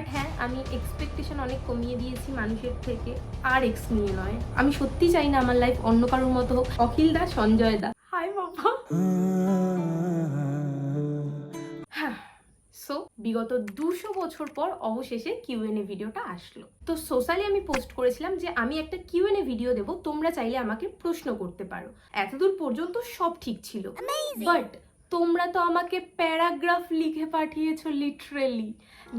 But হ্যাঁ আমি expectation অনেক কমিয়ে দিয়েছি মানুষের থেকে। আর এক্স নিয়ে নয়। আমি সত্যি চাই না আমার লাইফ অন্য কারোর মতো হোক। অখিল দা সঞ্জয় দা। হাই বাবা। হ্যাঁ সো বিগত দুশো বছর পর অবশেষে কিউএনএ ভিডিওটা আসলো। তো সোশ্যালি আমি পোস্ট করেছিলাম যে আমি একটা কিউএনএ ভিডিও দেবো। তোমরা চাইলে আমাকে প্রশ্ন করতে পারো। এতদূর পর্যন্ত সব ঠিক ছিল। বাট তোমরা তো আমাকে প্যারাগ্রাফ লিখে পাঠিয়েছো লিটারেলি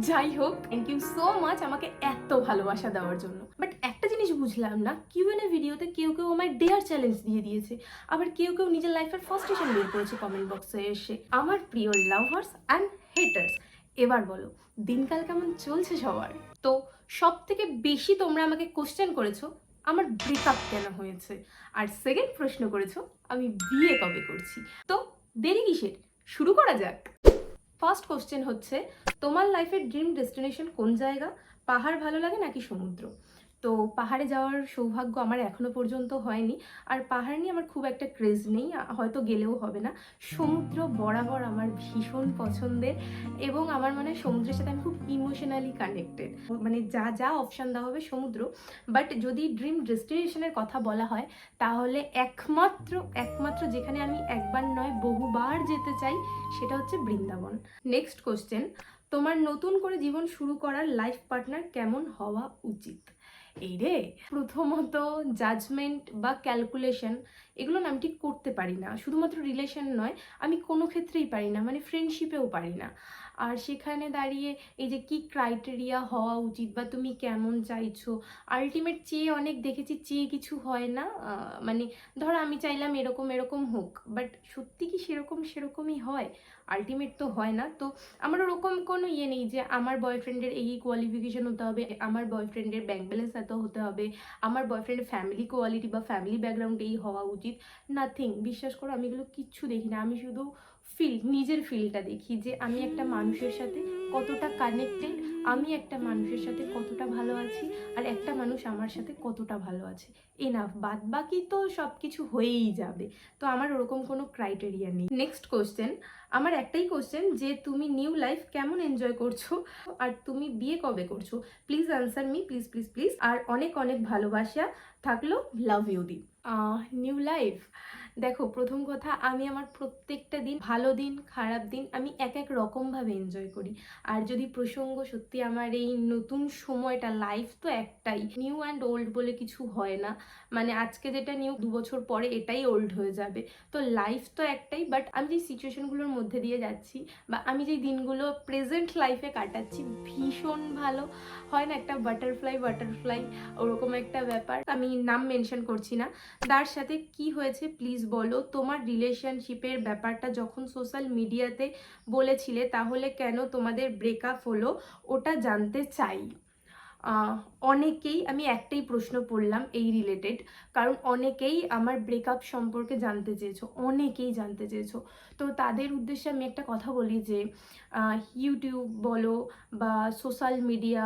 যাই হোক থ্যাংক ইউ সো মাচ আমাকে এত ভালোবাসা দেওয়ার জন্য। বাট একটা জিনিস বুঝলাম না কিউএনএ ভিডিওতে কেউ কেউ আমায় ডেয়ার চ্যালেঞ্জ দিয়ে দিয়েছে। আবার কেউ কেউ নিজের লাইফের ফার্স্টেশন বের করেছে কমেন্ট বক্সে এসে। আমার প্রিয় লাভার্স অ্যান্ড হেটার্স এবার বলো, দিনকাল কেমন চলছে সবার? তো সব থেকে বেশি তোমরা আমাকে কোশ্চেন করেছ, আমার ব্রেকআপ কেন হয়েছে? আর সেকেন্ড প্রশ্ন করেছ, আমি বিয়ে কবে করছি? তো দেরি কিসের? শুরু করা যাক। ফার্স্ট কোশ্চেন হচ্ছে, তোমার লাইফের ড্রিম ডেস্টিনেশন কোন জায়গা? পাহাড় ভালো লাগে নাকি সমুদ্র? তো পাহাড়ে যাওয়ার সৌভাগ্য আমার এখনও পর্যন্ত হয়নি। আর পাহাড় নিয়ে আমার খুব একটা ক্রেজ নেই হয়তো গেলেও হবে না। সমুদ্র বরাবর আমার ভীষণ পছন্দের এবং আমার মনে সমুদ্রের সাথে আমি খুব ইমোশনালি কানেক্টেড মানে যা যা অপশান দেওয়া হবে সমুদ্র। বাট যদি ড্রিম ডেস্টিনেশনের কথা বলা হয়, তাহলে একমাত্র একমাত্র যেখানে আমি একবার নয়, বহুবার যেতে চাই, সেটা হচ্ছে বৃন্দাবন। নেক্সট কোশ্চেন তোমার নতুন করে জীবন শুরু করার লাইফ পার্টনার কেমন হওয়া উচিত? এই রে, প্রথমত জাজমেন্ট বা ক্যালকুলেশন এগুলো না আমি ঠিক করতে পারি না। শুধুমাত্র রিলেশন নয়, আমি কোনো ক্ষেত্রেই পারি না মানে ফ্রেন্ডশিপেও পারি না। আর সেখানে দাঁড়িয়ে এই যে কি ক্রাইটেরিয়া হওয়া উচিত বা তুমি কেমন চাইছো? আলটিমেট চেয়ে অনেক দেখেছি, চেয়ে কিছু হয় না। মানে ধরো আমি চাইলাম এরকম এরকম হোক বাট সত্যি কি সেরকম, সেরকমই হয়? আলটিমেট তো হয় না। তো আমার ওরকম কোনো ইয়ে নেই যে আমার বয়ফ্রেন্ডের এই কোয়ালিফিকেশন হতে হবে, আমার বয়ফ্রেন্ডের ব্যাংক ব্যালেন্স এত হতে হবে, আমার বয়ফ্রেন্ডের ফ্যামিলি কোয়ালিটি বা ফ্যামিলি ব্যাকগ্রাউন্ড এই হওয়া উচিত। নাথিং বিশ্বাস করো আমি এগুলো কিচ্ছু দেখি না আমি শুধু ফিল নিজের ফিলটা দেখি যে আমি একটা মানুষের সাথে কতটা কানেক্টেড আমি একটা মানুষের সাথে কতটা ভালো আছি আর একটা মানুষ আমার সাথে কতটা ভালো আছে। এনাফ বাদ বাকি তো সব কিছু হয়েই যাবে। তো আমার ওরকম কোনো ক্রাইটেরিয়া নেই। নেক্সট কোশ্চেন আমার একটাই কোশ্চেন যে তুমি নিউ লাইফ কেমন এনজয় করছ আর তুমি বিয়ে কবে করছ? Please answer me please please please আর অনেক অনেক ভালোবাসা থাকল love you the new life দেখো, প্রথম কথা, আমি আমার প্রত্যেকটা দিন, ভালো দিন, খারাপ দিন, আমি এক এক রকমভাবে এনজয় করি। আর যদি প্রসঙ্গ সত্যি আমার এই নতুন সময়টা লাইফ তো একটাই নিউ অ্যান্ড ওল্ড বলে কিছু হয় না। মানে আজকে যেটা নিউ দু বছর পরে এটাই ওল্ড হয়ে যাবে। তো লাইফ তো একটাই বাট আমি যে সিচুয়েশনগুলোর মধ্যে দিয়ে যাচ্ছি, বা আমি যে দিনগুলো প্রেজেন্ট লাইফে কাটাচ্ছি, ভীষণ ভালো। হয় না একটা বাটারফ্লাই বাটারফ্লাই ওরকম একটা ব্যাপার। আমি নাম মেনশন করছি না। তার সাথে কি হয়েছে প্লিজ বলো? তোমার রিলেশনশিপের ব্যাপারটা যখন সোশ্যাল মিডিয়াতে বলেছিলে, তাহলে কেন তোমাদের ব্রেকআপ হলো? ওটা জানতে চাই। অনেকেই আমি একটাই প্রশ্ন পড়লাম এই রিলেটেড কারণ অনেকেই আমার ব্রেকআপ সম্পর্কে জানতে চেয়েছো, অনেকেই জানতে চেয়েছো। তো তাদের উদ্দেশ্যে আমি একটা কথা বলি যে ইউটিউব বলো বা social media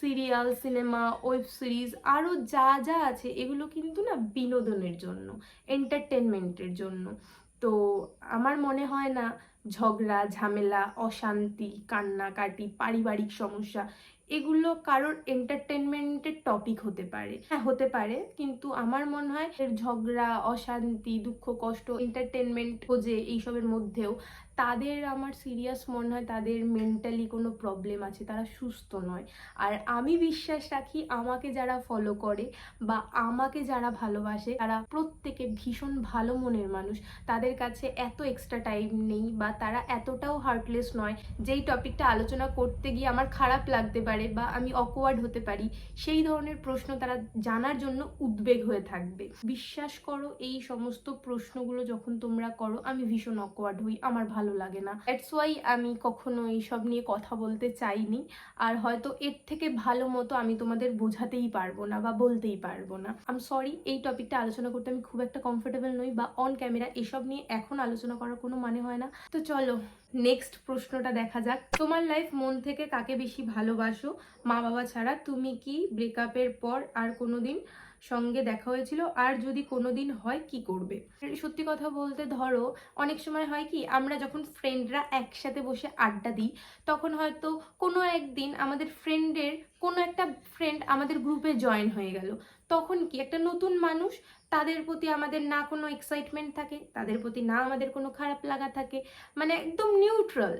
serial cinema web series আরও যা যা আছে, এগুলো কিন্তু না বিনোদনের জন্য এন্টারটেনমেন্টের জন্য। তো আমার মনে হয় না ঝগড়া, ঝামেলা, অশান্তি, কান্নাকাটি, পারিবারিক সমস্যা এগুলো কারোর এন্টারটেনমেন্টের টপিক হতে পারে। হ্যাঁ হতে পারে, কিন্তু আমার মনে হয় এর ঝগড়া, অশান্তি, দুঃখ, কষ্ট এন্টারটেনমেন্ট খোঁজে এইসবের মধ্যেও তাদের আমার সিরিয়াস মনে হয় তাদের মেন্টালি কোনো প্রবলেম আছে, তারা সুস্থ নয়। আর আমি বিশ্বাস রাখি আমাকে যারা ফলো করে বা আমাকে যারা ভালোবাসে, তারা প্রত্যেকে ভীষণ ভালো মনের মানুষ। তাদের কাছে এত এক্সট্রা টাইম নেই বা তারা এতটাও হার্টলেস নয়, যেই টপিকটা আলোচনা করতে গিয়ে আমার খারাপ লাগতে পারে বা আমি অকওয়ার্ড হতে পারি, সেই ধরনের প্রশ্ন তারা জানার জন্য উদ্বেগ হয়ে থাকবে। বিশ্বাস করো, এই সমস্ত প্রশ্নগুলো যখন তোমরা করো, আমি ভীষণ অকওয়ার্ড হই, আমার ভালো লাগে না। দ্যাটস ওয়াই আমি কখনো এইসব নিয়ে কথা বলতে চাইনি। আর হয়তো এর থেকে ভালো মতো আমি তোমাদের বোঝাতেই পারব না বা বলতেই পারব না। আম সরি এই টপিকটা আলোচনা করতে আমি খুব একটা কমফোর্টেবল নই বা অন ক্যামেরা এসব নিয়ে এখন আলোচনা করার কোনো মানে হয় না। তো চলো নেক্সট প্রশ্নটা দেখা যাক। তোমার লাইফ মন থেকে কাকে বেশি ভালোবাসো? মা বাবা ছাড়া তুমি কি ব্রেকআপের পর আর কোনোদিন সঙ্গে দেখা হয়েছিল, আর যদি কোনো দিন হয়, কি করবে? সত্যি কথা বলতে ধরো, অনেক সময় হয় কি, আমরা যখন ফ্রেন্ডরা একসাথে বসে আড্ডা দিই, তখন হয়তো কোনো একদিন আমাদের ফ্রেন্ডের কোনো একটা ফ্রেন্ড আমাদের গ্রুপে জয়েন হয়ে গেল। তখন কি একটা নতুন মানুষ তাদের প্রতি আমাদের না কোনো এক্সাইটমেন্ট থাকে, তাদের প্রতি না আমাদের কোনো খারাপ লাগা থাকে মানে একদম নিউট্রাল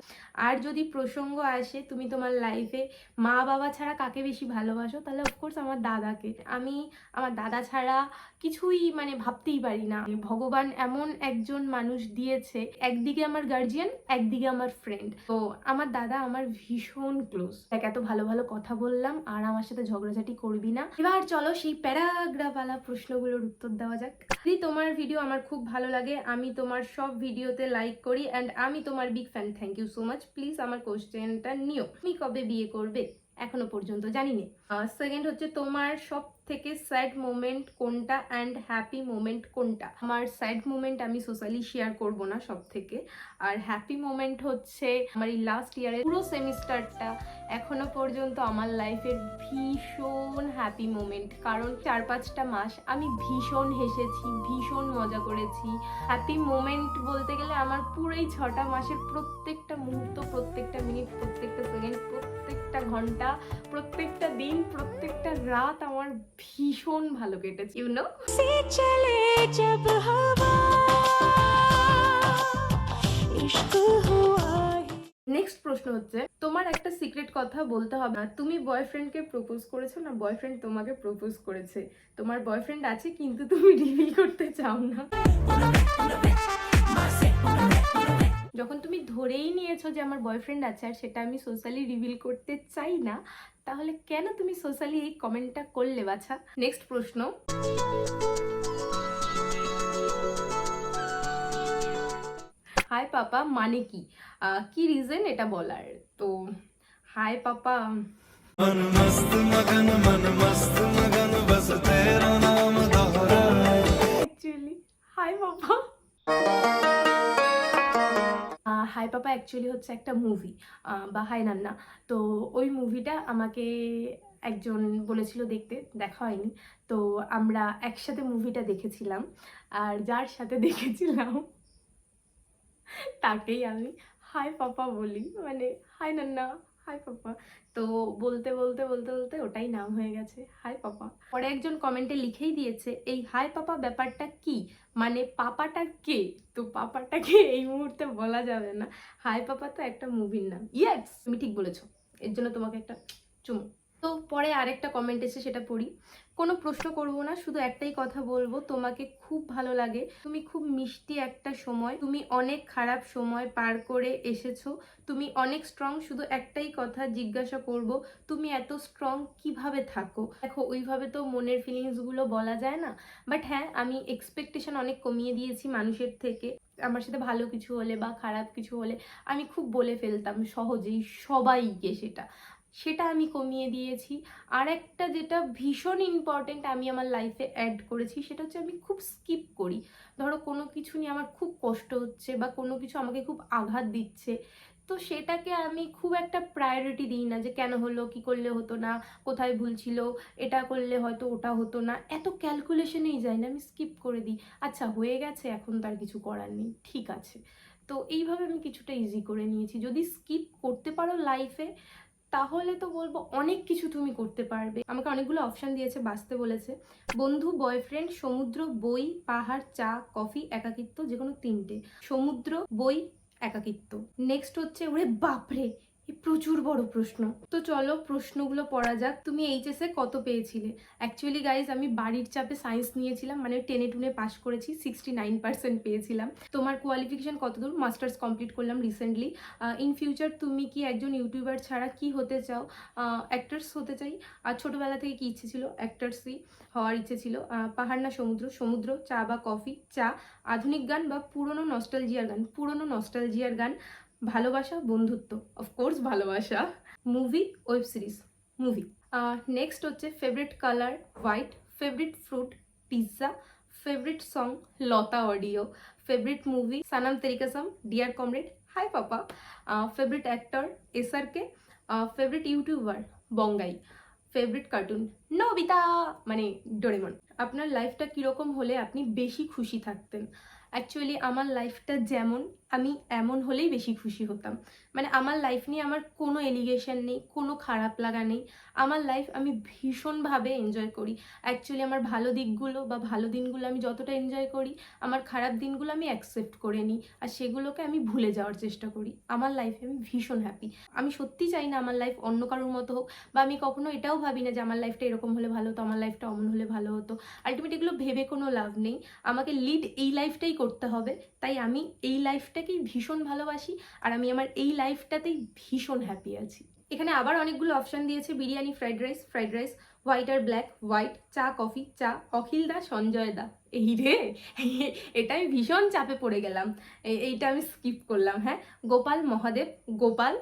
আর যদি প্রসঙ্গ আসে, তুমি তোমার লাইফে মা বাবা ছাড়া কাকে বেশি ভালোবাসো, তাহলে অফকোর্স আমার দাদাকে। আমি, আমার দাদা ছাড়া কিছুই মানে ভাবতেই পারি না। ভগবান এমন একজন মানুষ দিয়েছে, একদিকে আমার গার্জিয়ান একদিকে আমার ফ্রেন্ড তো আমার দাদা আমার ভীষণ ক্লোজ দেখ, এত ভালো ভালো কথা বললাম, আর আমার সাথে ঝগড়াঝাটি করবি না। এবার চলো সেই প্যারাগ্রাফওয়ালা প্রশ্নগুলোর উত্তর দেওয়া যাক। যদি তোমার ভিডিও আমার খুব ভালো লাগে। আমি তোমার সব ভিডিওতে লাইক করি অ্যান্ড আমি তোমার big fan thank you so much please আমার কোশ্চেনটা নিও। তুমি কবে বিয়ে করবে? এখনও পর্যন্ত জানি না সেকেন্ড হচ্ছে তোমার সব থেকে স্যাড মোমেন্ট কোনটা অ্যান্ড হ্যাপি মোমেন্ট কোনটা? আমার স্যাড মোমেন্ট আমি সোশ্যালি শেয়ার করব না সব থেকে আর হ্যাপি মোমেন্ট হচ্ছে আমার এই লাস্ট ইয়ারের পুরো সেমিস্টারটা এখনও পর্যন্ত আমার লাইফের ভীষণ হ্যাপি মোমেন্ট কারণ চার পাঁচটা মাস আমি ভীষণ হেসেছি, ভীষণ মজা করেছি। হ্যাপি মোমেন্ট বলতে গেলে আমার পুরো এই ছটা মাসের প্রত্যেকটা মুহূর্ত, প্রত্যেকটা মিনিট প্রত্যেকটা সেকেন্ড প্রত্যেকটা ঘণ্টা, প্রত্যেকটা দিন, প্রত্যেকটা রাত আমার ভীষণ ভালো কেটেছে ইউনো চলে নেক্সট প্রশ্ন হচ্ছে তোমার একটা সিক্রেট কথা বলতে হবে। না তুমি বয়ফ্রেন্ডকে প্রপোজ করেছ না বয়ফ্রেন্ড তোমাকে প্রপোজ করেছে? তোমার বয়ফ্রেন্ড আছে কিন্তু তুমি রিভিল করতে চাও না। যখন তুমি ধরেই নিয়েছো যে আমার বয়ফ্রেন্ড আছে আর সেটা আমি সোশ্যালি রিভিল করতে চাই না তাহলে কেন তুমি সোশ্যালি এই কমেন্টটা করলে বাছা নেক্সট প্রশ্ন হাই পাপা মানে কি আহ, কি রিজন এটা বলার তো হাই পাপা मन मस्त मगन मन मस्त मगन बस तेरा नाम दोहराए অ্যাকচুয়ালি হাই পাপা hi papa actually হচ্ছে একটা মুভি বা হাই নান্না। তো ওই মুভিটা আমাকে একজন বলেছিল দেখতে, দেখা হয়নি। তো আমরা একসাথে মুভিটা দেখেছিলাম, আর যার সাথে দেখেছিলাম, তাকেই আমি হাই পাপা বলি। মানে হাই নান্না হাই পাপা তো বলতে বলতে বলতে বলতে ওটাই নাম হয়ে গেছে। হাই পাপা পরে একজন কমেন্টে লিখেই দিয়েছে, এই হাই পাপা ব্যাপারটা কি? মানে পাপাটা কে? তো পাপাটাকে এই মুহূর্তে বলা যাবে না। হাই পাপা তো একটা মুভির নাম। ইয়েস তুমি ঠিক বলেছ। এর জন্য তোমাকে একটা চুমু। তো পরে আরেকটা কমেন্ট এসে সেটা পড়ি। কোনো প্রশ্ন করব না, শুধু একটাই কথা বলব, তোমাকে খুব ভালো লাগে। তুমি খুব মিষ্টি একটা সময়, তুমি অনেক খারাপ সময় পার করে এসেছ, তুমি অনেক স্ট্রং শুধু একটাই কথা জিজ্ঞাসা করব, তুমি এত স্ট্রং কীভাবে থাকো? দেখো, ওইভাবে তো মনের ফিলিংসগুলো বলা যায় না বাট হ্যাঁ আমি এক্সপেকটেশন অনেক কমিয়ে দিয়েছি মানুষের থেকে। আমার সাথে ভালো কিছু হলে বা খারাপ কিছু হলে, আমি খুব বলে ফেলতাম সহজেই সবাইকে সেটা। সেটা আমি কমিয়ে দিয়েছি। আর একটা যেটা ভীষণ ইম্পর্টেন্ট আমি আমার লাইফে অ্যাড করেছি, সেটা হচ্ছে আমি খুব স্কিপ করি। ধরো কোনো কিছু নিয়ে আমার খুব কষ্ট হচ্ছে বা কোনো কিছু আমাকে খুব আঘাত দিচ্ছে, তো সেটাকে আমি খুব একটা প্রায়োরিটি দিই না যে কেন হলো, কি করলে হতো না, কোথায় ভুল ছিল, এটা করলে হয়তো ওটা হতো না, এত ক্যালকুলেশনেই যায় না, আমি স্কিপ করে দিই। আচ্ছা হয়ে গেছে, এখন তার কিছু করার নেই, ঠিক আছে। তো এইভাবে আমি কিছুটা ইজি করে নিয়েছি। যদি স্কিপ করতে পারো লাইফে তাহলে তো বলব অনেক কিছু তুমি করতে পারবে। আমাকে অনেকগুলো অপশান দিয়েছে, বাঁচতে বলেছে। বন্ধু বয়ফ্রেন্ড সমুদ্র, বই, পাহাড়, চা কফি একাকিত্ব যে কোনো তিনটে। সমুদ্র, বই, একাকিত্ব। নেক্সট হচ্ছে, ওরে বাপরে! প্রচুর বড় প্রশ্ন। তো চলো প্রশ্নগুলো পড়া যাক। তুমি এইচএসে কত পেয়েছিলে? অ্যাকচুয়ালি গাইজ আমি বাড়ির চাপে সায়েন্স নিয়েছিলাম মানে টেনে টুনে পাস করেছি সিক্সটি নাইন পার্সেন্ট পেয়েছিলাম। তোমার কোয়ালিফিকেশন কতদূর মাস্টার্স কমপ্লিট করলাম রিসেন্টলি ইন ফিউচার তুমি কি একজন ইউটিউবার ছাড়া কি হতে চাও? অ্যাক্টার্স হতে চাই? আর ছোটোবেলা থেকে কি ইচ্ছে ছিল? অ্যাক্টার্সই হওয়ার ইচ্ছে ছিল। পাহাড় না সমুদ্র? সমুদ্র, চা বা কফি চা। আধুনিক গান বা পুরনো নস্টালজিয়ার গান? পুরনো নস্টালজিয়ার গান। ভালোবাসা, বন্ধুত্ব। অফকোর্স ভালোবাসা। Movie web series movie next হচ্ছে favourite colour white favourite fruit pizza favourite song Lata audio. Favourite movie Sanam Teri Kasam dear comrade hi papa favourite actor S R K favourite YouTuber বঙ্গাই favourite cartoon Nobita মানে Doraemon আপনার লাইফটা কীরকম হলে আপনি বেশি খুশি থাকতেন? অ্যাকচুয়ালি আমার লাইফটা যেমন, আমি এমন হলেই বেশি খুশি হতাম। মানে আমার লাইফ নিয়ে আমার কোনো এলিগেশন নেই, কোনো খারাপ লাগা নেই। আমার লাইফ আমি ভীষণভাবে এনজয় করি। অ্যাকচুয়ালি আমার ভালো দিকগুলো বা ভালো দিনগুলো আমি যতটা এনজয় করি, আমার খারাপ দিনগুলো আমি অ্যাকসেপ্ট করে নিই আর সেগুলোকে আমি ভুলে যাওয়ার চেষ্টা করি। আমার লাইফে আমি ভীষণ হ্যাপি আমি সত্যি চাই না আমার লাইফ অন্য কারোর মতো হোক বা আমি কখনো এটাও ভাবি না যে আমার লাইফটা এরকম হলে ভালো হতো, আমার লাইফটা অমন হলে ভালো হতো। আলটিমেট এগুলো ভেবে কোনো লাভ নেই। আমাকে লিড এই লাইফটাই করতে হবে। তাই আমি এই লাইফটাকেই ভীষণ ভালোবাসি আর আমি আমার এই লাইফটাতেই ভীষণ হ্যাপি আছি। এখানে আবার অনেকগুলো অপশান দিয়েছে, biryani fried rice fried rice white আর ব্ল্যাক হোয়াইট চা কফি চা, অখিল দা, সঞ্জয় দা। এই রে এটা আমি ভীষণ চাপে পড়ে গেলাম। এইটা আমি স্কিপ করলাম হ্যাঁ। গোপাল মহাদেব, গোপাল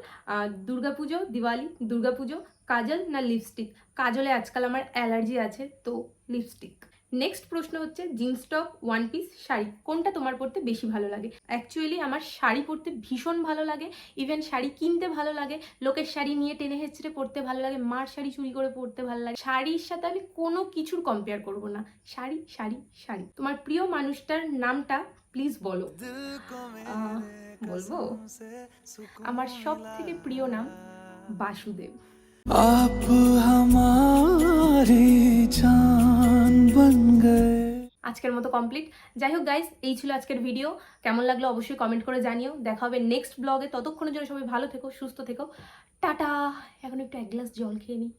দুর্গাপুজো, দিওয়ালি, দুর্গাপুজো, কাজল না লিপস্টিক কাজলে আজকাল আমার অ্যালার্জি আছে, তো লিপস্টিক নেক্সট প্রশ্ন হচ্ছে jeans top one piece sari, কোনটা তোমার পরতে বেশি ভালো লাগে? অ্যাকচুয়ালি আমার শাড়ি পরতে ভীষণ ভালো লাগে। ইভেন শাড়ি কিনতে ভালো লাগে, লোকের শাড়ি নিয়ে টেনে হেঁচড়ে পরতে ভালো লাগে, মার শাড়ি চুরি করে পরতে ভালো লাগে। শাড়ির সাথে আমি কোনো কিছুর কম্পেয়ার করব না। শাড়ি শাড়ি শাড়ি। তোমার প্রিয় মানুষটার নামটা প্লিজ বলো। বলব? আমার সব থেকে প্রিয় নাম বাসুদেব। আপ হামারি জান আজকের মতো কমপ্লিট যাই হোক গাইজ এই ছিল আজকের ভিডিও কেমন লাগল অবশ্যই কমেন্ট করে জানিও। দেখা হবে নেক্সট ব্লগে ততক্ষণের জন্য সবাই ভালো থেকো, সুস্থ থেকো। টাটা! এখন একটু এক গ্লাস জল খেয়ে নিই।